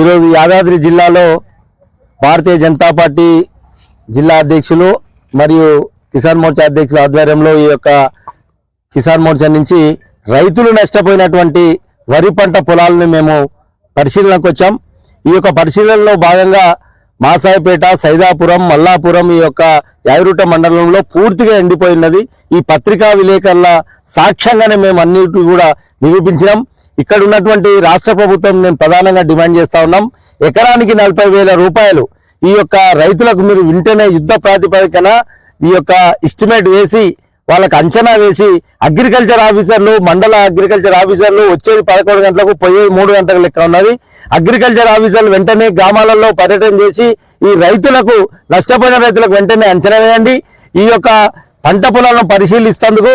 ఈరోజు యాదాద్రి జిల్లాలో భారతీయ జనతా పార్టీ జిల్లా అధ్యక్షులు మరియు కిసాన్ మోర్చా అధ్యక్షుల ఆధ్వర్యంలో ఈ యొక్క కిసాన్ మోర్చా నుంచి రైతులు నష్టపోయినటువంటి వరి పంట పొలాలను మేము పరిశీలనకు వచ్చాం. ఈ యొక్క పరిశీలనలో భాగంగా మాసాయిపేట సైదాపురం మల్లాపురం ఈ యొక్క యాయరుట మండలంలో పూర్తిగా ఎండిపోయినది. ఈ పత్రికా విలేకరుల సాక్ష్యంగానే మేము అన్నిటి కూడా నిరూపించినాం. ఇక్కడ ఉన్నటువంటి రాష్ట్ర ప్రభుత్వం మేము ప్రధానంగా డిమాండ్ చేస్తా ఉన్నాం. ఎకరానికి నలభై వేల రూపాయలు ఈ యొక్క రైతులకు మీరు వింటేనే యుద్ధ ప్రాతిపదికన ఈ యొక్క ఎస్టిమేట్ వేసి వాళ్ళకి అంచనా వేసి అగ్రికల్చర్ ఆఫీసర్లు మండల అగ్రికల్చర్ ఆఫీసర్లు వచ్చేది పదకొండు గంటలకు పోయేది మూడు గంటల లెక్క ఉన్నది. అగ్రికల్చర్ ఆఫీసర్లు వెంటనే గ్రామాలలో పర్యటన చేసి ఈ రైతులకు నష్టపోయిన రైతులకు వెంటనే అంచనా వేయండి. ఈ యొక్క పంట పొలాలను పరిశీలిస్తేందుకు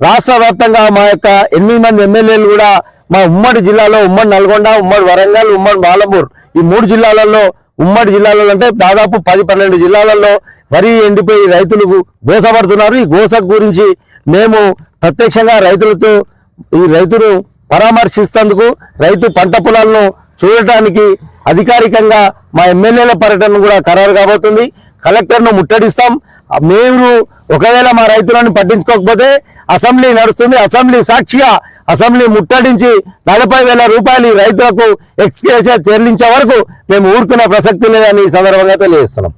రాష్ట్ర వ్యాప్తంగా మా యొక్క ఎనిమిది మంది ఎమ్మెల్యేలు కూడా మా ఉమ్మడి జిల్లాలో ఉమ్మడి నల్గొండ ఉమ్మడి వరంగల్ ఉమ్మడి బాలమూర్ ఈ మూడు జిల్లాలలో ఉమ్మడి జిల్లాలలో అంటే దాదాపు పది పన్నెండు జిల్లాలలో వరి ఎండిపోయి రైతులు గోసపడుతున్నారు ఈ గోస గురించి మేము ప్రత్యక్షంగా రైతులతో ఈ రైతును పరామర్శిస్తేందుకు రైతు పంట పొలాలను చూడటానికి అధికారికంగా మా ఎమ్మెల్యేల పర్యటన కూడా ఖరారు కాబోతుంది. కలెక్టర్ను ముట్టడిస్తాం. మేము ఒకవేళ మా రైతులను పట్టించుకోకపోతే అసెంబ్లీ నడుస్తుంది. అసెంబ్లీ సాక్షిగా అసెంబ్లీ ముట్టడించి నలభై వేల రూపాయలు రైతులకు ఎక్స్కేషన్ చెల్లించే వరకు మేము ఊరుకునే ప్రసక్తి లేదని ఈ సందర్భంగా తెలియజేస్తున్నాం.